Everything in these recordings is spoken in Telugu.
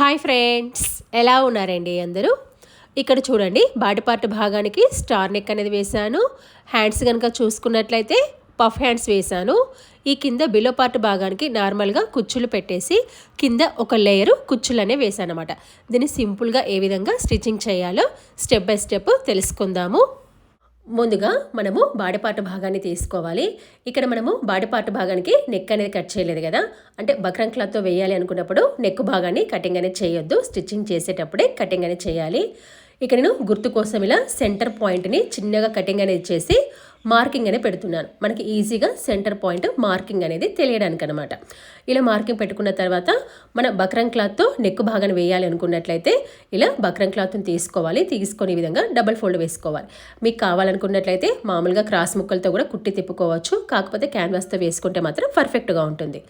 హాయ్ ఫ్రెండ్స్ ఎలా ఉన్నారండి అందరూ? ఇక్కడ చూడండి బాడీ పార్ట్ భాగానికి స్టార్ నెక్ అనేది వేశాను. హ్యాండ్స్ కనుక చూసుకున్నట్లయితే పఫ్ హ్యాండ్స్ వేశాను. ఈ కింద బిలో పార్ట్ భాగానికి నార్మల్గా కుచ్చులు పెట్టేసి కింద ఒక లేయరు కుచ్చులు అనేవి వేశాను అనమాట దీన్ని సింపుల్గా ఏ విధంగా స్టిచ్చింగ్ చేయాలో స్టెప్ బై స్టెప్ తెలుసుకుందాము. ముందుగా మనము బాడీపార్ట్ భాగాన్ని తీసుకోవాలి. ఇక్కడ మనము బాడీపార్ట్ భాగానికి నెక్ అనేది కట్ చేయలేదు కదా. అంటే బక్రం క్లాత్తో వేయాలి అనుకున్నప్పుడు నెక్ భాగాన్ని కటింగ్ అనేది చేయొద్దు. స్టిచ్చింగ్ చేసేటప్పుడే కటింగ్ అనేది చేయాలి. ఇక నేను గుర్తు కోసం ఇలా సెంటర్ పాయింట్ని చిన్నగా కటింగ్ అనేది చేసి మార్కింగ్ అనేది పెడుతున్నాను. మనకి ఈజీగా సెంటర్ పాయింట్ మార్కింగ్ అనేది తెలియడానికి అనమాట ఇలా మార్కింగ్ పెట్టుకున్న తర్వాత మన బక్రం క్లాత్తో నెక్ భాగాన్ని వేయాలి అనుకున్నట్లయితే ఇలా బక్రం క్లాత్ని తీసుకోవాలి. తీసుకునే విధంగా డబల్ ఫోల్డ్ వేసుకోవాలి. మీకు కావాలనుకున్నట్లయితే మామూలుగా క్రాస్ ముక్కలతో కూడా కుట్టి తిప్పుకోవచ్చు. కాకపోతే క్యాన్వాస్తో వేసుకుంటే మాత్రం పర్ఫెక్ట్గా ఉంటుంది.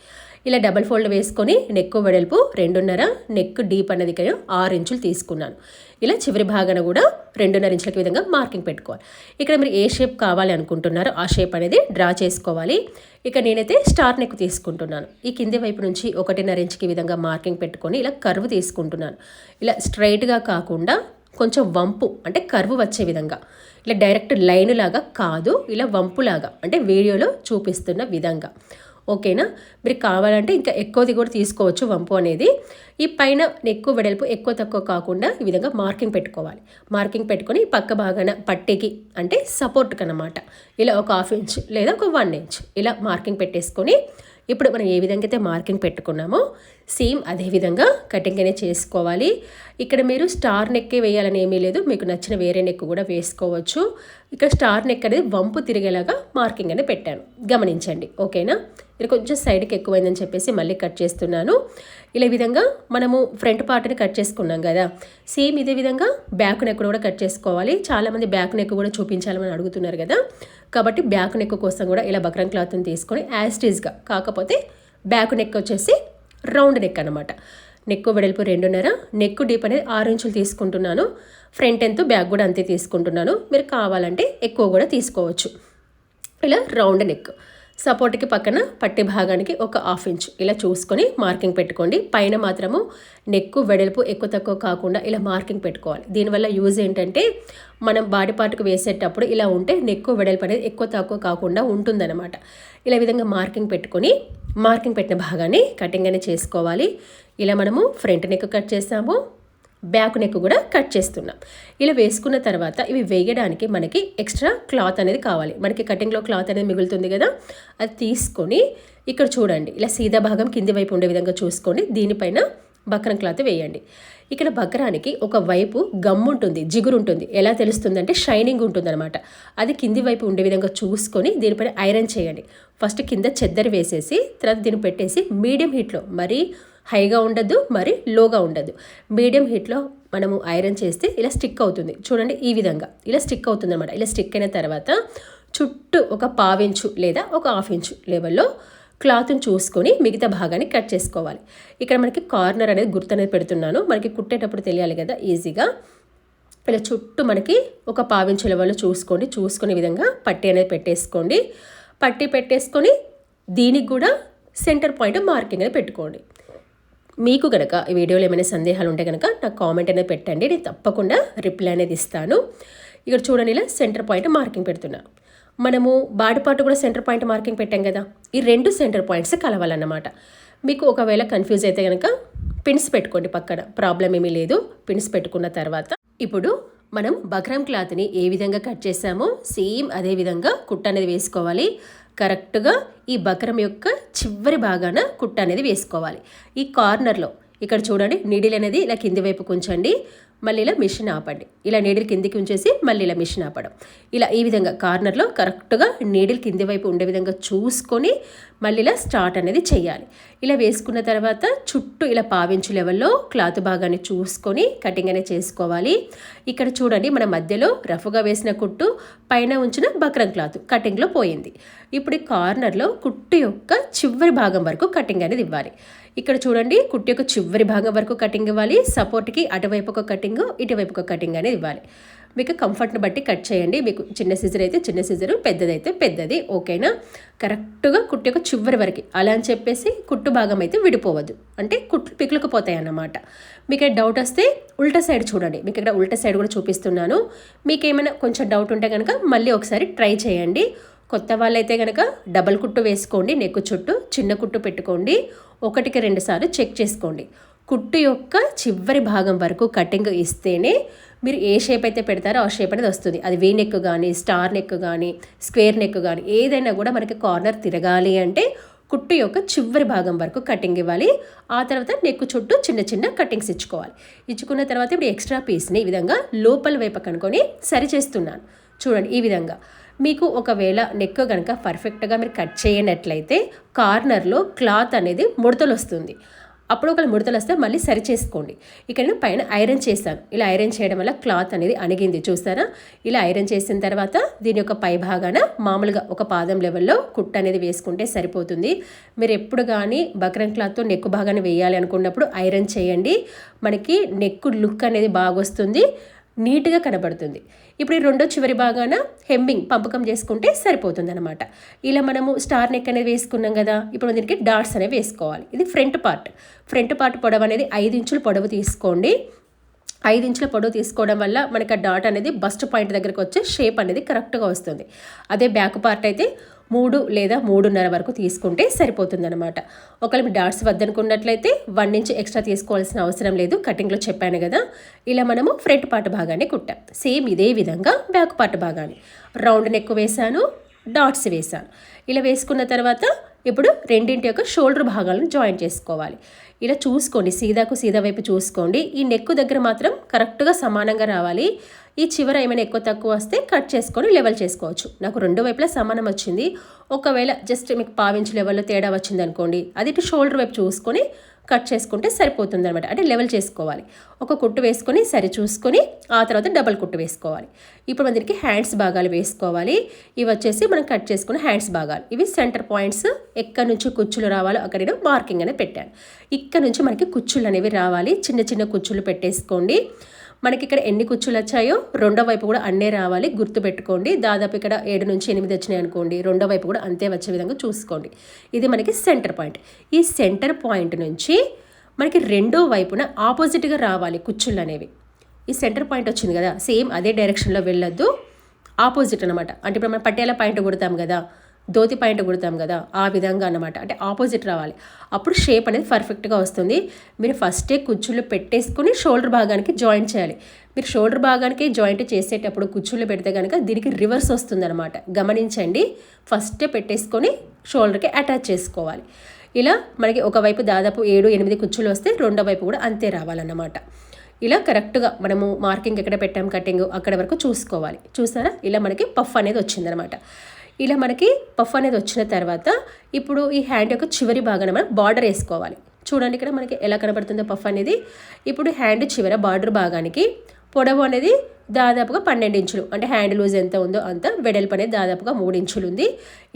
ఇలా డబల్ ఫోల్డ్ వేసుకొని నెక్ వెడల్పు రెండున్నర నెక్ డీప్ అన్నది ఇక్కడ ఆరు ఇంచులు తీసుకున్నాను. ఇలా చివరి భాగాన కూడా రెండున్నర ఇంచులకి విధంగా మార్కింగ్ పెట్టుకోవాలి. ఇక్కడ మీరు ఏ షేప్ కావాలి అనుకుంటున్నారో ఆ షేప్ అనేది డ్రా చేసుకోవాలి. ఇక నేనైతే స్టార్ నెక్ తీసుకుంటున్నాను. ఈ కింది వైపు నుంచి ఒకటిన్నర ఇంచుకి విధంగా మార్కింగ్ పెట్టుకొని ఇలా కర్వ్ తీసుకుంటున్నాను. ఇలా స్ట్రైట్గా కాకుండా కొంచెం వంపు అంటే కర్వ్ వచ్చే విధంగా. ఇలా డైరెక్ట్ లైన్ లాగా కాదు ఇలా వంపులాగా అంటే వీడియోలో చూపిస్తున్న విధంగా. ఓకేనా? మీరు కావాలంటే ఇంకా ఎక్కువది కూడా తీసుకోవచ్చు వంపు అనేది. ఈ పైన ఎక్కువ వెడల్పు ఎక్కువ తక్కువ కాకుండా ఈ విధంగా మార్కింగ్ పెట్టుకోవాలి. మార్కింగ్ పెట్టుకొని పక్క భాగాన పట్టేకి అంటే సపోర్ట్కి అనమాట ఇలా ఒక హాఫ్ ఇంచ్ లేదా ఒక వన్ ఇంచ్ ఇలా మార్కింగ్ పెట్టేసుకొని ఇప్పుడు మనం ఏ విధంగా అయితే మార్కింగ్ పెట్టుకున్నామో సేమ్ అదే విధంగా కటింగ్ అనేది చేసుకోవాలి. ఇక్కడ మీరు స్టార్ నెక్కే వేయాలని ఏమీ లేదు. మీకు నచ్చిన వేరే నెక్ కూడా వేసుకోవచ్చు. ఇక్కడ స్టార్ నెక్ అనేది వంపు తిరిగేలాగా మార్కింగ్ అనేది పెట్టాను. గమనించండి. ఓకేనా? ఇది కొంచెం సైడ్కి ఎక్కువైందని చెప్పేసి మళ్ళీ కట్ చేస్తున్నాను. ఇలా విధంగా మనము ఫ్రంట్ పార్ట్ని కట్ చేసుకున్నాం కదా. సేమ్ ఇదే విధంగా బ్యాక్ నెక్ కూడా కట్ చేసుకోవాలి. చాలామంది బ్యాక్ నెక్ కూడా చూపించాలని అడుగుతున్నారు కదా. కాబట్టి బ్యాక్ నెక్ కోసం కూడా ఇలా బక్రం క్లాత్ని తీసుకొని యాస్టీజ్గా కాకపోతే బ్యాక్ నెక్ వచ్చేసి రౌండ్ నెక్ అనమాట నెక్ వెడల్పు రెండున్నర నెక్ డీప్ అనేది ఆరు ఇంచులు తీసుకుంటున్నాను. ఫ్రంట్ ఎంత బ్యాక్ కూడా అంతే తీసుకుంటున్నాను. మీరు కావాలంటే ఎక్కువ కూడా తీసుకోవచ్చు. ఇలా రౌండ్ నెక్. సపోర్ట్కి పక్కన పట్టి భాగానికి ఒక హాఫ్ ఇంచ్. ఇలా చూసుకొని మార్కింగ్ పెట్టుకోండి. పైన మాత్రము నెక్ వెడల్పు ఎక్కువ తక్కువ కాకుండా ఇలా మార్కింగ్ పెట్టుకోవాలి. దీనివల్ల యూజ్ ఏంటంటే మనం బాడీ పార్ట్కి వేసేటప్పుడు ఇలా ఉంటే నెక్ వెడల్పు అనేది ఎక్కువ తక్కువ కాకుండా ఉంటుందన్నమాట. ఇలా విధంగా మార్కింగ్ పెట్టుకొని మార్కింగ్ పెట్టిన భాగాన్ని కటింగ్ అనేది చేసుకోవాలి. ఇలా మనము ఫ్రంట్ నెక్ కట్ చేసాము. బ్యాక్ నెక్ కూడా కట్ చేస్తున్నాం. ఇలా వేసుకున్న తర్వాత ఇవి వేయడానికి మనకి ఎక్స్ట్రా క్లాత్ అనేది కావాలి. మనకి కటింగ్లో క్లాత్ అనేది మిగులుతుంది కదా. అది తీసుకొని ఇక్కడ చూడండి. ఇలా సీదా భాగం కింది వైపు ఉండే విధంగా చూసుకోండి దీనిపైన బక్రం క్లాత్ వేయండి. ఇక్కడ బక్రానికి ఒక వైపు గమ్ ఉంటుంది జిగురు ఉంటుంది ఎలా తెలుస్తుందంటే షైనింగ్ ఉంటుందన్నమాట అది కింది వైపు ఉండే విధంగా చూసుకొని దీనిపైన ఐరన్ చేయండి. ఫస్ట్ కింద చెద్దరి వేసేసి తర్వాత దీన్ని పెట్టేసి మీడియం హీట్లో మరీ హైగా ఉండదు మరి లోగా ఉండదు. మీడియం హీట్లో మనము ఐరన్ చేస్తే ఇలా స్టిక్ అవుతుంది. చూడండి ఈ విధంగా. ఇలా స్టిక్ అవుతుంది అనమాట ఇలా స్టిక్ అయిన తర్వాత చుట్టూ ఒక పావించు లేదా ఒక హాఫ్ ఇంచు లెవెల్లో క్లాత్ని చూసుకొని మిగతా భాగాన్ని కట్ చేసుకోవాలి. ఇక్కడ మనకి కార్నర్ అనేది గుర్తు అనేది పెడుతున్నాను. మనకి కుట్టేటప్పుడు తెలియాలి కదా ఈజీగా. ఇలా చుట్టూ మనకి ఒక పావించుల వాళ్ళు చూసుకోండి. చూసుకునే విధంగా పట్టి అనేది పెట్టేసుకోండి. పట్టి పెట్టేసుకొని దీనికి కూడా సెంటర్ పాయింట్ మార్కింగ్ అనేది పెట్టుకోండి. మీకు కనుక ఈ వీడియోలో ఏమైనా సందేహాలు ఉంటే కనుక నాకు కామెంట్ అనేది పెట్టండి. నేను తప్పకుండా రిప్లై అనేది ఇస్తాను. ఇక్కడ చూడండి ఇలా సెంటర్ పాయింట్ మార్కింగ్ పెడుతున్నాను మనము బాడిపాటు కూడా సెంటర్ పాయింట్ మార్కింగ్ పెట్టాం కదా. ఈ రెండు సెంటర్ పాయింట్స్ కలవాలన్నమాట. మీకు ఒకవేళ కన్ఫ్యూజ్ అయితే కనుక పిన్స్ పెట్టుకోండి పక్కన. ప్రాబ్లం ఏమీ లేదు. పిన్స్ పెట్టుకున్న తర్వాత ఇప్పుడు మనం బక్రమ్ క్లాత్ని ఏ విధంగా కట్ చేసామో సేమ్ అదే విధంగా కుట్ట అనేది వేసుకోవాలి. కరెక్ట్గా ఈ బక్రం యొక్క చివరి భాగాన కుట్ట అనేది వేసుకోవాలి. ఈ కార్నర్లో ఇక్కడ చూడండి నీడిల్ అనేది ఇలా కింది వైపు ఉంచండి మళ్ళీ ఇలా మిషన్ ఆపండి. ఇలా నీడిల్ కిందికి ఉంచేసి మళ్ళీ ఇలా మిషన్ ఆపడం. ఇలా ఈ విధంగా కార్నర్లో కరెక్ట్గా నీడిల్ కింది వైపు ఉండే విధంగా చూసుకొని మళ్ళీ ఇలా స్టార్ట్ అనేది చేయాలి. ఇలా వేసుకున్న తర్వాత చుట్టూ ఇలా పావించు లెవెల్లో క్లాత్ భాగాన్ని చూసుకొని కటింగ్ అనేది చేసుకోవాలి. ఇక్కడ చూడండి మన మధ్యలో రఫ్గా వేసిన కుట్టు పైన ఉంచిన బక్రం క్లాత్ కటింగ్లో పోయింది. ఇప్పుడు ఈ కార్నర్లో కుట్టు యొక్క చివరి భాగం వరకు కటింగ్ అనేది ఇవ్వాలి. ఇక్కడ చూడండి కుట్టి యొక్క చివరి భాగం వరకు కటింగ్ ఇవ్వాలి. సపోర్ట్కి అటువైపు ఒక కటింగ్ ఇటువైపు ఒక కటింగ్ అనేది ఇవ్వాలి. మీకు కంఫర్ట్ని బట్టి కట్ చేయండి. మీకు చిన్న సీజర్ అయితే చిన్న సీజరు పెద్దదైతే పెద్దది. ఓకేనా కరెక్ట్గా కుట్టు యొక్క చివరి వరకు. అలా అని చెప్పేసి కుట్టు భాగం అయితే విడిపోవద్దు. అంటే కుట్లు పికులుకుపోతాయి అన్నమాట. మీకు డౌట్ వస్తే ఉల్టా సైడ్ చూడండి. మీకు ఇక్కడ ఉల్టా సైడ్ కూడా చూపిస్తున్నాను. మీకు ఏమైనా కొంచెం డౌట్ ఉంటే కనుక మళ్ళీ ఒకసారి ట్రై చేయండి. కొత్త వాళ్ళైతే కనుక డబల్ కుట్టు వేసుకోండి. నెక్కు చుట్టూ చిన్న కుట్టు పెట్టుకోండి. ఒకటికి రెండు సార్లు చెక్ చేసుకోండి. కుట్టు యొక్క చివరి భాగం వరకు కటింగ్ ఇస్తేనే మీరు ఏ షేప్ అయితే పెడతారో ఆ షేప్ అనేది వస్తుంది. అది వీ నెక్ కానీ స్టార్ నెక్ కానీ స్క్వేర్ నెక్ కానీ ఏదైనా కూడా మనకి కార్నర్ తిరగాలి అంటే కుట్టు యొక్క చివరి భాగం వరకు కటింగ్ ఇవ్వాలి. ఆ తర్వాత నెక్ చుట్టూ చిన్న చిన్న కటింగ్స్ ఇచ్చుకోవాలి. ఇచ్చుకున్న తర్వాత ఇప్పుడు ఎక్స్ట్రా పీస్ని ఈ విధంగా లోపల వైపు కనుకొని సరి చేస్తున్నాను. చూడండి ఈ విధంగా. మీకు ఒకవేళ నెక్ కనుక పర్ఫెక్ట్గా మీరు కట్ చేయనట్లయితే కార్నర్లో క్లాత్ అనేది ముడతలు వస్తుంది అప్పుడు ఒకవేళ ముడతలు వస్తే మళ్ళీ సరి చేసుకోండి. ఇక్కడ నేను పైన ఐరన్ చేశాను. ఇలా ఐరన్ చేయడం వల్ల క్లాత్ అనేది అణిగింది. చూస్తారా ఇలా ఐరన్ చేసిన తర్వాత దీని యొక్క పై భాగాన మామూలుగా ఒక పాదం లెవెల్లో కుట్ట అనేది వేసుకుంటే సరిపోతుంది. మీరు ఎప్పుడు కానీ బక్రం క్లాత్తో నెక్ భాగాన్ని వేయాలి అనుకున్నప్పుడు ఐరన్ చేయండి. మనకి నెక్ లుక్ అనేది బాగా వస్తుంది నీట్గా కనబడుతుంది. ఇప్పుడు ఈ రెండో చివరి భాగాన హెమ్మింగ్ పంపకం చేసుకుంటే సరిపోతుంది అనమాట ఇలా మనము స్టార్ నెక్ అనేది వేసుకున్నాం కదా ఇప్పుడు దీనికి డాట్స్ అనేవి వేసుకోవాలి. ఇది ఫ్రంట్ పార్ట్. ఫ్రంట్ పార్ట్ పొడవు అనేది ఐదు ఇంచుల పొడవు తీసుకోండి. ఐదు ఇంచుల పొడవు తీసుకోవడం వల్ల మనకి ఆ డాట్ అనేది బస్ట్ పాయింట్ దగ్గరకు వచ్చే షేప్ అనేది కరెక్ట్గా వస్తుంది. అదే బ్యాక్ పార్ట్ అయితే మూడు లేదా మూడున్నర వరకు తీసుకుంటే సరిపోతుందనమాట ఒకవేళ మీ డాట్స్ వద్దనుకున్నట్లయితే వన్ ఇంచ్ ఎక్స్ట్రా తీసుకోవాల్సిన అవసరం లేదు కటింగ్లో చెప్పాను కదా. ఇలా మనము ఫ్రంట్ పార్ట్ భాగాన్ని కుట్టాం. సేమ్ ఇదే విధంగా బ్యాక్ పార్ట్ భాగాన్ని. రౌండ్ నెక్ వేశాను డాట్స్ వేశాను. ఇలా వేసుకున్న తర్వాత ఇప్పుడు రెండింటి యొక్క షోల్డర్ భాగాలను జాయిన్ చేసుకోవాలి. ఇలా చూసుకోండి సీదాకు సీదా వైపు చూసుకోండి. ఈ నెక్ దగ్గర మాత్రం కరెక్ట్గా సమానంగా రావాలి. ఈ చివర ఏమైనా ఎక్కువ తక్కువ వస్తే కట్ చేసుకొని లెవెల్ చేసుకోవచ్చు. నాకు రెండు వైపులా సమానం వచ్చింది. ఒకవేళ జస్ట్ మీకు పావించి లెవెల్లో తేడా వచ్చింది అనుకోండి అది ఇటు షోల్డర్ వైపు చూసుకొని కట్ చేసుకుంటే సరిపోతుంది అనమాట అంటే లెవెల్ చేసుకోవాలి. ఒక కుట్టు వేసుకొని సరి చూసుకొని ఆ తర్వాత డబల్ కుట్టు వేసుకోవాలి. ఇప్పుడు మన దీనికి హ్యాండ్స్ భాగాలు వేసుకోవాలి. ఇవి వచ్చేసి మనం కట్ చేసుకున్న హ్యాండ్స్ భాగాలు. ఇవి సెంటర్ పాయింట్స్ ఎక్కడి నుంచి కుచ్చులు రావాలో అక్కడ నేను మార్కింగ్ అనేది పెట్టాను. ఇక్కడ నుంచి మనకి కుచ్చులు అనేవి రావాలి. చిన్న చిన్న కుచ్చులు పెట్టేసుకోండి. మనకి ఇక్కడ ఎన్ని కుచ్చులు వచ్చాయో రెండో వైపు కూడా అన్నే రావాలి. గుర్తుపెట్టుకోండి. దాదాపు ఇక్కడ ఏడు నుంచి ఎనిమిది వచ్చినాయి అనుకోండి. రెండో వైపు కూడా అంతే వచ్చే విధంగా చూసుకోండి. ఇది మనకి సెంటర్ పాయింట్. ఈ సెంటర్ పాయింట్ నుంచి మనకి రెండో వైపున ఆపోజిట్గా రావాలి కుచ్చుళ్ళు అనేవి ఈ సెంటర్ పాయింట్ వచ్చింది కదా సేమ్ అదే డైరెక్షన్లో వెళ్ళొద్దు. ఆపోజిట్ అనమాట అంటే ఇప్పుడు మనం పట్టేలా పాయింట్ కొడతాం కదా ధోతి పాయింట్ కుడతాం కదా ఆ విధంగా అనమాట అంటే ఆపోజిట్ రావాలి. అప్పుడు షేప్ అనేది పర్ఫెక్ట్గా వస్తుంది. మీరు ఫస్టే కుచ్చులు పెట్టేసుకుని షోల్డర్ భాగానికి జాయింట్ చేయాలి. మీరు షోల్డర్ భాగానికి జాయింట్ చేసేటప్పుడు కుచ్చులు పెడితే కనుక దీనికి రివర్స్ వస్తుంది అనమాట గమనించండి. ఫస్టే పెట్టేసుకొని షోల్డర్కి అటాచ్ చేసుకోవాలి. ఇలా మనకి ఒకవైపు దాదాపు ఏడు ఎనిమిది కుచ్చులు వస్తే రెండో వైపు కూడా అంతే రావాలన్నమాట. ఇలా కరెక్ట్గా మనము మార్కింగ్ ఎక్కడ పెట్టాం కటింగ్ అక్కడ వరకు చూసుకోవాలి. చూసారా? ఇలా మనకి పఫ్ అనేది వచ్చిందనమాట ఇలా మనకి పఫ్ అనేది వచ్చిన తర్వాత ఇప్పుడు ఈ హ్యాండ్ యొక్క చివరి భాగాన మనం బార్డర్ వేసుకోవాలి. చూడండి ఇక్కడ మనకి ఎలా కనబడుతుందో పఫ్ అనేది. ఇప్పుడు హ్యాండ్ చివర బార్డర్ భాగానికి పొడవు అనేది దాదాపుగా పన్నెండు ఇంచులు. అంటే హ్యాండ్ లూజ్ ఎంత ఉందో అంత వెడల్పు అనేది దాదాపుగా మూడు ఇంచులు ఉంది.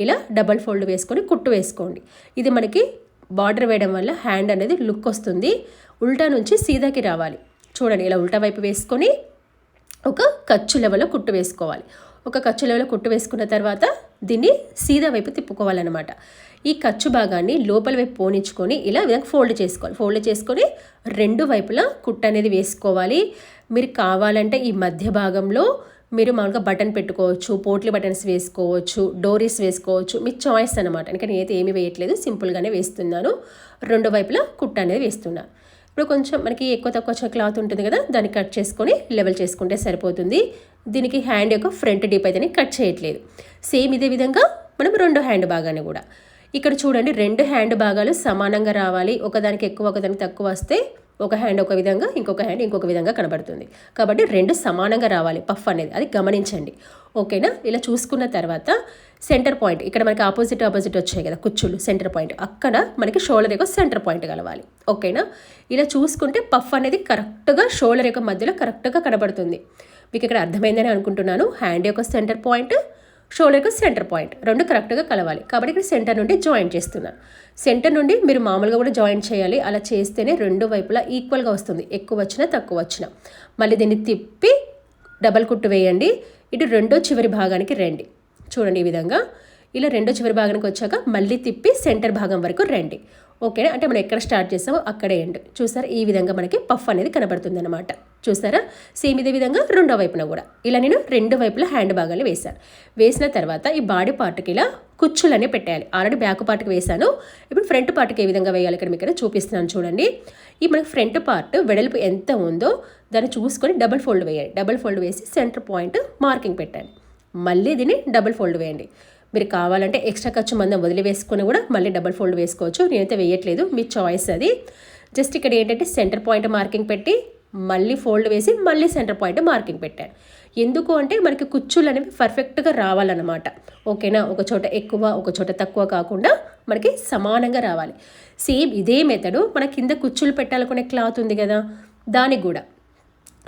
ఇలా డబల్ ఫోల్డ్ వేసుకొని కుట్టు వేసుకోండి. ఇది మనకి బార్డర్ వేయడం వల్ల హ్యాండ్ అనేది లుక్ వస్తుంది. ఉల్టా నుంచి సీదాకి రావాలి. చూడండి ఇలా ఉల్టా వైపు వేసుకొని ఒక ఖర్చు లెవెల్లో కుట్టు వేసుకోవాలి. ఒక ఖర్చు కుట్టు వేసుకున్న తర్వాత దీన్ని సీదా వైపు తిప్పుకోవాలన్నమాట. ఈ ఖర్చు భాగాన్ని లోపల వైపు పోనించుకొని ఇలా విధంగా ఫోల్డ్ చేసుకోవాలి. ఫోల్డ్ చేసుకొని రెండు వైపులా కుట్టు అనేది వేసుకోవాలి. మీరు కావాలంటే ఈ మధ్య భాగంలో మీరు మామూలుగా బటన్ పెట్టుకోవచ్చు పోట్లీ బటన్స్ వేసుకోవచ్చు డోరీస్ వేసుకోవచ్చు మీ చాయిస్ అనమాట ఇంకా నేనైతే ఏమి వేయట్లేదు సింపుల్గానే వేస్తున్నాను. రెండు వైపులా కుట్ట అనేది వేస్తున్నాను ఇప్పుడు కొంచెం మనకి ఎక్కువ తక్కువ క్లాత్ ఉంటుంది కదా దాన్ని కట్ చేసుకొని లెవెల్ చేసుకుంటే సరిపోతుంది. దీనికి హ్యాండ్ యొక్క ఫ్రంట్ డీప్ అయితే కట్ చేయట్లేదు. సేమ్ ఇదే విధంగా మనం రెండు హ్యాండ్ భాగాన్ని కూడా. ఇక్కడ చూడండి రెండు హ్యాండ్ భాగాలు సమానంగా రావాలి. ఒకదానికి ఎక్కువ ఒకదానికి తక్కువ వస్తే ఒక హ్యాండ్ ఒక విధంగా ఇంకొక హ్యాండ్ ఇంకొక విధంగా కనబడుతుంది. కాబట్టి రెండు సమానంగా రావాలి. పఫ్ అనేది అది గమనించండి. ఓకేనా? ఇలా చూసుకున్న తర్వాత సెంటర్ పాయింట్ ఇక్కడ మనకి ఆపోజిట్ ఆపోజిట్ వచ్చాయి కదా కుచ్చులు సెంటర్ పాయింట్. అక్కడ మనకి షోల్డర్ యొక్క సెంటర్ పాయింట్ కలవాలి. ఓకేనా? ఇలా చూసుకుంటే పఫ్ అనేది కరెక్ట్గా షోల్డర్ యొక్క మధ్యలో కరెక్ట్గా కనబడుతుంది. మీకు ఇక్కడ అర్థమైందని అనుకుంటున్నాను. హ్యాండ్ యొక్క సెంటర్ పాయింట్ షోల్డర్కి సెంటర్ పాయింట్. రెండు కరెక్ట్గా కలవాలి. కాబట్టి ఇక్కడ సెంటర్ నుండి జాయింట్ చేస్తున్నాను సెంటర్ నుండి మీరు మామూలుగా కూడా జాయింట్ చేయాలి. అలా చేస్తేనే రెండు వైపులా ఈక్వల్గా వస్తుంది. ఎక్కువ వచ్చినా తక్కువ వచ్చినా. మళ్ళీ దీన్ని తిప్పి డబల్ కుట్టు వేయండి. ఇటు రెండో చివరి భాగానికి రండి. చూడండి ఈ విధంగా. ఇలా రెండో చివరి భాగానికి వచ్చాక మళ్ళీ తిప్పి సెంటర్ భాగం వరకు రండి. ఓకేనా అంటే మనం ఎక్కడ స్టార్ట్ చేసామో అక్కడే ఎండ్. చూసారా? ఈ విధంగా మనకి పఫ్ అనేది కనబడుతుంది అనమాట చూసారా? సేమ్ ఇదే విధంగా రెండో వైపున కూడా. ఇలా నేను రెండు వైపులా హ్యాండ్ భాగాలు వేశాను. వేసిన తర్వాత ఈ బాడీ పార్ట్కి ఇలా కుచ్చులనే పెట్టాలి ఆల్రెడీ బ్యాక్ పార్ట్కి వేశాను. ఇప్పుడు ఫ్రంట్ పార్ట్కి ఏ విధంగా వేయాలి ఇక్కడ మీకు చూపిస్తున్నాను చూడండి. ఈ మనకి ఫ్రంట్ పార్ట్ వెడల్పు ఎంత ఉందో దాన్ని చూసుకొని డబుల్ ఫోల్డ్ వేయాలి. డబుల్ ఫోల్డ్ వేసి సెంటర్ పాయింట్ మార్కింగ్ పెట్టండి మళ్ళీ దీన్ని డబుల్ ఫోల్డ్ వేయండి. మీరు కావాలంటే ఎక్స్ట్రా ఖర్చు మందం వదిలివేసుకొని కూడా మళ్ళీ డబల్ ఫోల్డ్ వేసుకోవచ్చు. నేనైతే వేయట్లేదు మీ చాయిస్ అది. జస్ట్ ఇక్కడ ఏంటంటే సెంటర్ పాయింట్ మార్కింగ్ పెట్టి మళ్ళీ ఫోల్డ్ వేసి మళ్ళీ సెంటర్ పాయింట్ మార్కింగ్ పెట్టాను ఎందుకు అంటే మనకి కుచ్చులు అనేవి పర్ఫెక్ట్గా రావాలన్నమాట. ఓకేనా ఒక చోట ఎక్కువ ఒక చోట తక్కువ కాకుండా మనకి సమానంగా రావాలి. సేమ్ ఇదే మెథడు మన కింద కుచ్చులు పెట్టాలనుకునే క్లాత్ ఉంది కదా దానికి కూడా.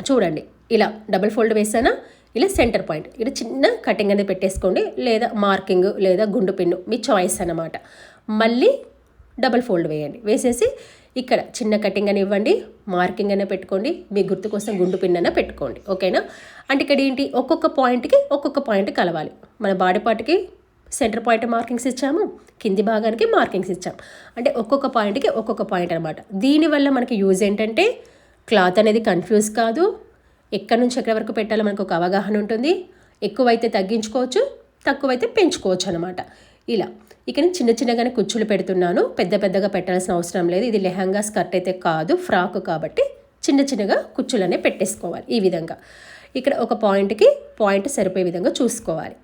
చూడండి ఇలా డబుల్ ఫోల్డ్ వేసానా? ఇలా సెంటర్ పాయింట్. ఇలా చిన్న కటింగ్ అనేది పెట్టేసుకోండి. లేదా మార్కింగ్ లేదా గుండు పిన్ను. మీ చాయిస్ అనమాట మళ్ళీ డబల్ ఫోల్డ్ వేయండి. వేసేసి ఇక్కడ చిన్న కటింగ్ అని ఇవ్వండి. మార్కింగ్ అయినా పెట్టుకోండి. మీ గుర్తు కోసం గుండు పిన్ అయినా పెట్టుకోండి. ఓకేనా? అంటే ఇక్కడ ఏంటి? ఒక్కొక్క పాయింట్కి ఒక్కొక్క పాయింట్ కలవాలి. మన బాడీ పార్ట్కి సెంటర్ పాయింట్ మార్కింగ్స్ ఇచ్చాము. కింది భాగానికి మార్కింగ్స్ ఇచ్చాము అంటే ఒక్కొక్క పాయింట్కి ఒక్కొక్క పాయింట్ అనమాట దీనివల్ల మనకి యూజ్ ఏంటంటే క్లాత్ అనేది కన్ఫ్యూజ్ కాదు. ఎక్కడి నుంచి ఎక్కడి వరకు పెట్టాలో మనకు ఒక అవగాహన ఉంటుంది. ఎక్కువైతే తగ్గించుకోవచ్చు తక్కువైతే పెంచుకోవచ్చు అనమాట ఇలా ఇక నేను చిన్న చిన్నగానే కుచ్చులు పెడుతున్నాను. పెద్ద పెద్దగా పెట్టాల్సిన అవసరం లేదు. ఇది లెహంగా స్కర్ట్ అయితే కాదు ఫ్రాక్ కాబట్టి చిన్న చిన్నగా కుచ్చులనే పెట్టేసుకోవాలి ఈ విధంగా. ఇక్కడ ఒక పాయింట్కి పాయింట్ సరిపోయే విధంగా చూసుకోవాలి.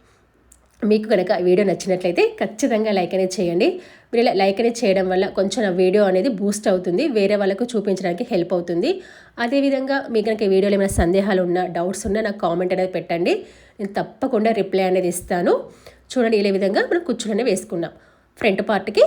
మీకు కనుక వీడియో నచ్చినట్లయితే ఖచ్చితంగా లైక్ అనేది చేయండి. మీరు ఇలా లైక్ అనేది చేయడం వల్ల కొంచెం ఆ వీడియో అనేది బూస్ట్ అవుతుంది. వేరే వాళ్ళకు చూపించడానికి హెల్ప్ అవుతుంది. అదేవిధంగా మీకు కనుక వీడియోలో ఏమైనా సందేహాలు ఉన్నా డౌట్స్ ఉన్నా నాకు కామెంట్ అనేది పెట్టండి. నేను తప్పకుండా రిప్లై అనేది ఇస్తాను. చూడండి ఇలా విధంగా మనం కూర్చుని వేసుకున్నాం ఫ్రంట్ పార్ట్కి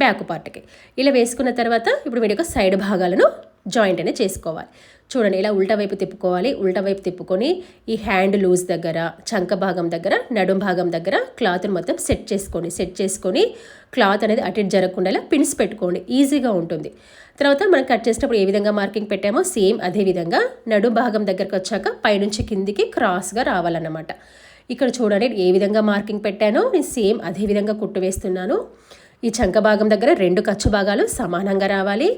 బ్యాక్ పార్ట్కి. ఇలా వేసుకున్న తర్వాత ఇప్పుడు వీడియో సైడ్ భాగాలను జాయింట్ అనేది చేసుకోవాలి. చూడండి ఇలా ఉల్టా వైపు తిప్పుకోవాలి. ఉల్టా వైపు తిప్పుకొని ఈ హ్యాండ్ లూజ్ దగ్గర చంక భాగం దగ్గర నడుం భాగం దగ్గర క్లాత్ని మొత్తం సెట్ చేసుకోండి. సెట్ చేసుకొని క్లాత్ అనేది అటు జరగకుండా ఇలా పిన్స్ పెట్టుకోండి. ఈజీగా ఉంటుంది. తర్వాత మనం కట్ చేసేటప్పుడు ఏ విధంగా మార్కింగ్ పెట్టామో సేమ్ అదే విధంగా నడుం భాగం దగ్గరకు వచ్చాక పైనుంచి కిందికి క్రాస్గా రావాలన్నమాట. ఇక్కడ చూడండి ఏ విధంగా మార్కింగ్ పెట్టానో నేను సేమ్ అదే విధంగా కుట్టు వేస్తున్నాను. ఈ చంక భాగం దగ్గర రెండు ఖర్చు భాగాలు సమానంగా రావాలి.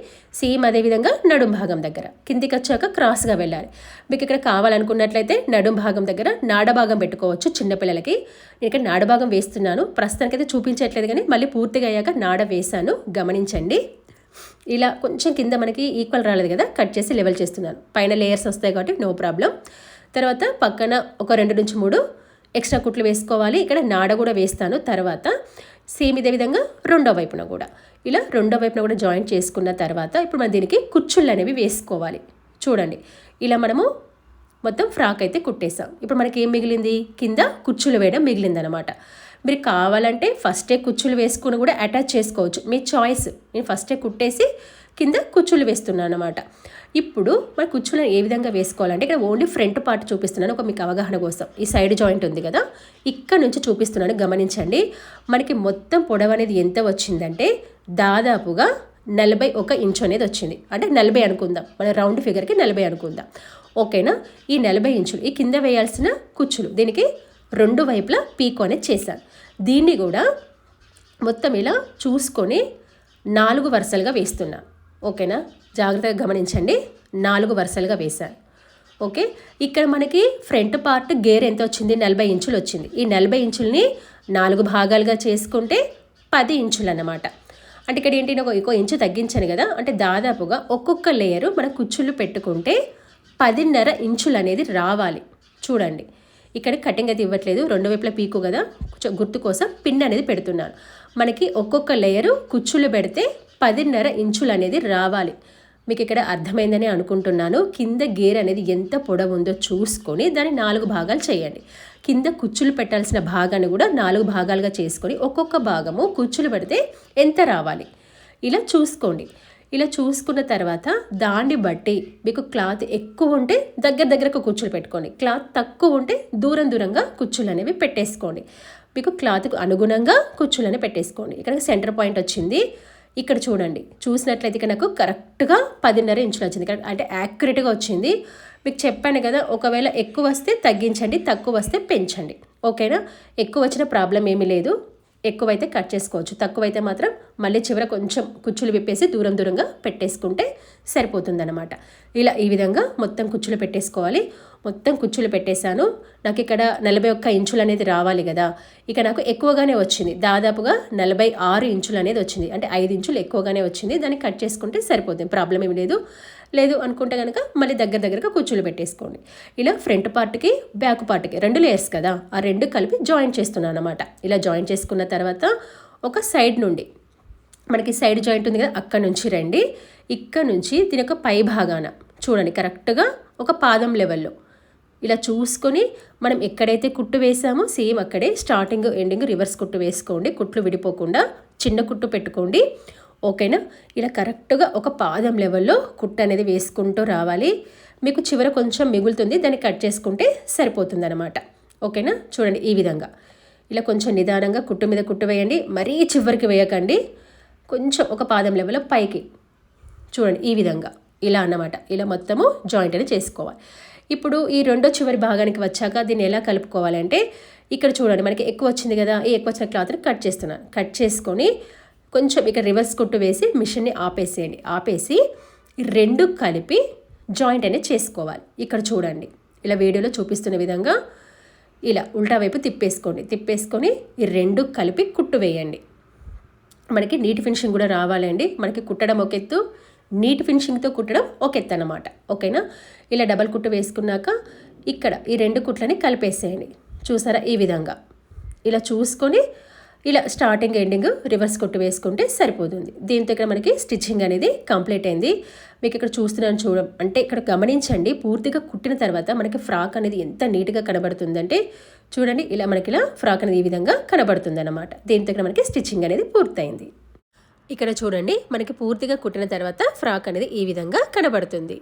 సేమ్ అదేవిధంగా నడుం భాగం దగ్గర. కిందికి వచ్చాక క్రాస్గా వెళ్ళాలి. మీకు ఇక్కడ కావాలనుకున్నట్లయితే నడుం భాగం దగ్గర నాడ భాగం పెట్టుకోవచ్చు చిన్నపిల్లలకి నేను ఇక్కడ నాడభాగం వేస్తున్నాను. ప్రస్తుతానికైతే చూపించట్లేదు కానీ మళ్ళీ పూర్తిగా అయ్యాక నాడ వేశాను. గమనించండి. ఇలా కొంచెం కింద మనకి ఈక్వల్ రాలేదు కదా కట్ చేసి లెవెల్ చేస్తున్నాను. పైన లేయర్స్ వస్తాయి కాబట్టి నో ప్రాబ్లం తర్వాత పక్కన ఒక రెండు నుంచి మూడు ఎక్స్ట్రా కుట్లు వేసుకోవాలి. ఇక్కడ నాడ కూడా వేస్తాను. తర్వాత సేమ్ ఇదే విధంగా రెండో వైపున కూడా. ఇలా రెండో వైపున కూడా జాయింట్ చేసుకున్న తర్వాత ఇప్పుడు మనం దీనికి కుచ్చుళ్ళు అనేవి వేసుకోవాలి. చూడండి. ఇలా మనము మొత్తం ఫ్రాక్ అయితే కుట్టేసాం ఇప్పుడు మనకి ఏం మిగిలింది? కింద కుచ్చులు వేయడం మిగిలిందనమాట. మీరు కావాలంటే ఫస్టే కుచ్చులు వేసుకుని కూడా అటాచ్ చేసుకోవచ్చు. మీ చాయిస్ నేను ఫస్టే కుట్టేసి కింద కుచ్చులు వేస్తున్నాను అనమాట ఇప్పుడు మన కుచ్చులను ఏ విధంగా వేసుకోవాలంటే ఇక్కడ ఓన్లీ ఫ్రంట్ పార్ట్ చూపిస్తున్నాను ఒక మీకు అవగాహన కోసం. ఈ సైడ్ జాయింట్ ఉంది కదా ఇక్కడ నుంచి చూపిస్తున్నాను గమనించండి. మనకి మొత్తం పొడవు అనేది ఎంత వచ్చిందంటే దాదాపుగా నలభై ఒక ఇంచు అనేది వచ్చింది. అంటే నలభై అనుకుందాం మన రౌండ్ ఫిగర్కి నలభై అనుకుందాం. ఓకేనా? ఈ నలభై ఇంచులు ఈ కింద వేయాల్సిన కుచ్చులు దీనికి రెండు వైపులా పీకో అనేది చేశాను. దీన్ని కూడా మొత్తం ఇలా చూసుకొని నాలుగు వరుసలుగా వేస్తున్నా. ఓకేనా? జాగ్రత్తగా గమనించండి. నాలుగు వరుసలుగా వేశాను ఓకే? ఇక్కడ మనకి ఫ్రంట్ పార్ట్ గేర్ ఎంత వచ్చింది? నలభై ఇంచులు వచ్చింది. ఈ నలభై ఇంచుల్ని నాలుగు భాగాలుగా చేసుకుంటే పది ఇంచులు అన్నమాట అంటే ఇక్కడ ఏంటి? ఒక ఇంకో ఇంచు తగ్గించాను కదా. అంటే దాదాపుగా ఒక్కొక్క లేయరు మన కుచ్చులు పెట్టుకుంటే పదిన్నర ఇంచులు అనేది రావాలి. చూడండి. ఇక్కడ కటింగ్ అయితే ఇవ్వట్లేదు. రెండు వైపుల పీకు కదా. గుర్తు కోసం పిన్ అనేది పెడుతున్నాను మనకి ఒక్కొక్క లేయరు కుచ్చులు పెడితే పదిన్నర ఇంచులు అనేది రావాలి. మీకు ఇక్కడ అర్థమైందని అనుకుంటున్నాను. కింద గేర్ అనేది ఎంత పొడవు ఉందో చూసుకొని దాన్ని నాలుగు భాగాలు చేయండి. కింద కుచ్చులు పెట్టాల్సిన భాగాన్ని కూడా నాలుగు భాగాలుగా చేసుకొని ఒక్కొక్క భాగము కుచ్చులు పెడితే ఎంత రావాలి? ఇలా చూసుకోండి. ఇలా చూసుకున్న తర్వాత దాన్ని బట్టి మీకు క్లాత్ ఎక్కువ ఉంటే దగ్గర దగ్గరకు కుచ్చులు పెట్టుకోండి. క్లాత్ తక్కువ ఉంటే దూరం దూరంగా కుచ్చులు అనేవి పెట్టేసుకోండి. మీకు క్లాత్కు అనుగుణంగా కుచ్చులని పెట్టేసుకోండి. ఇక్కడ సెంటర్ పాయింట్ వచ్చింది. ఇక్కడ చూడండి. చూసినట్లయితే నాకు కరెక్ట్గా పదిన్నర ఇంచులు వచ్చింది. అంటే యాక్యురేట్గా వచ్చింది. మీకు చెప్పాను కదా ఒకవేళ ఎక్కువ వస్తే తగ్గించండి తక్కువ వస్తే పెంచండి. ఓకేనా? ఎక్కువ వచ్చిన ప్రాబ్లం ఏమీ లేదు. ఎక్కువైతే కట్ చేసుకోవచ్చు. తక్కువైతే మాత్రం మళ్ళీ చివర కొంచెం కుచ్చులు విప్పేసి దూరం దూరంగా పెట్టేసుకుంటే సరిపోతుందన్నమాట. ఇలా ఈ విధంగా మొత్తం కుచ్చులు పెట్టేసుకోవాలి. మొత్తం కుచ్చులు పెట్టేశాను. నాకు ఇక్కడ నలభై ఒక్క ఇంచులు అనేది రావాలి కదా. ఇక నాకు ఎక్కువగానే వచ్చింది. దాదాపుగా నలభై ఆరు ఇంచులు అనేది వచ్చింది. అంటే ఐదు ఇంచులు ఎక్కువగానే వచ్చింది. దాన్ని కట్ చేసుకుంటే సరిపోతుంది ప్రాబ్లం ఏమి లేదు. లేదు అనుకుంటే కనుక మళ్ళీ దగ్గర దగ్గరగా కుచ్చులు పెట్టేసుకోండి. ఇలా ఫ్రంట్ పార్ట్కి బ్యాక్ పార్ట్కి రెండు లేయర్స్ కదా ఆ రెండు కలిపి జాయిన్ చేస్తున్నాను అనమాట ఇలా జాయిన్ చేసుకున్న తర్వాత ఒక సైడ్ నుండి మనకి సైడ్ జాయింట్ ఉంది కదా అక్కడ నుంచి రండి. ఇక్కడ నుంచి దీని యొక్క పై భాగాన చూడండి కరెక్ట్గా ఒక పాదం లెవెల్లో ఇలా చూసుకొని మనం ఎక్కడైతే కుట్టు వేసామో సేమ్ అక్కడే స్టార్టింగ్ ఎండింగ్ రివర్స్ కుట్టు వేసుకోండి. కుట్లు విడిపోకుండా చిన్న కుట్టు పెట్టుకోండి. ఓకేనా? ఇలా కరెక్ట్గా ఒక పాదం లెవెల్లో కుట్ట అనేది వేసుకుంటూ రావాలి. మీకు చివర కొంచెం మిగులుతుంది. దాన్ని కట్ చేసుకుంటే సరిపోతుంది అనమాట ఓకేనా? చూడండి ఈ విధంగా. ఇలా కొంచెం నిదానంగా కుట్టు మీద కుట్టు వేయండి. మరీ చివరికి వేయకండి. కొంచెం ఒక పాదం లెవెల్లో పైకి. చూడండి ఈ విధంగా. ఇలా అన్నమాట. ఇలా మొత్తము జాయింట్ అనేది చేసుకోవాలి. ఇప్పుడు ఈ రెండో చివరి భాగానికి వచ్చాక దీన్ని ఎలా కలుపుకోవాలంటే ఇక్కడ చూడండి మనకి ఎక్కువ వచ్చింది కదా? ఈ ఎక్కువ వచ్చిన క్లాత్ని కట్ చేస్తున్నాను కట్ చేసుకొని కొంచెం ఇక్కడ రివర్స్ కుట్టు వేసి మిషన్ని ఆపేసేయండి. ఆపేసి రెండు కలిపి జాయింట్ అనేది చేసుకోవాలి. ఇక్కడ చూడండి. ఇలా వీడియోలో చూపిస్తున్న విధంగా ఇలా ఉల్టా వైపు తిప్పేసుకోండి. తిప్పేసుకొని ఈ రెండు కలిపి కుట్టు వేయండి. మనకి నీట్ ఫినిషింగ్ కూడా రావాలండి మనకి కుట్టడం ఒక ఎత్తు నీట్ ఫినిషింగ్తో కుట్టడం ఒక ఎత్తు అనమాట ఓకేనా? ఇలా డబల్ కుట్టు వేసుకున్నాక ఇక్కడ ఈ రెండు కుట్లని కలిపేసేయండి. చూసారా ఈ విధంగా. ఇలా చూసుకొని ఇలా స్టార్టింగ్ ఎండింగ్ రివర్స్ కొట్టు వేసుకుంటే సరిపోతుంది. దీంతో ఇక్కడ మనకి స్టిచ్చింగ్ అనేది కంప్లీట్ అయింది. మీకు ఇక్కడ చూస్తున్నాను చూడం. అంటే ఇక్కడ గమనించండి పూర్తిగా కుట్టిన తర్వాత మనకి ఫ్రాక్ అనేది ఎంత నీట్గా కనబడుతుందంటే చూడండి ఇలా మనకి ఇలా ఫ్రాక్ అనేది ఈ విధంగా కనబడుతుంది అనమాట దీంతో ఇక్కడ మనకి స్టిచ్చింగ్ అనేది పూర్తయింది. ఇక్కడ చూడండి మనకి పూర్తిగా కుట్టిన తర్వాత ఫ్రాక్ అనేది ఈ విధంగా కనబడుతుంది.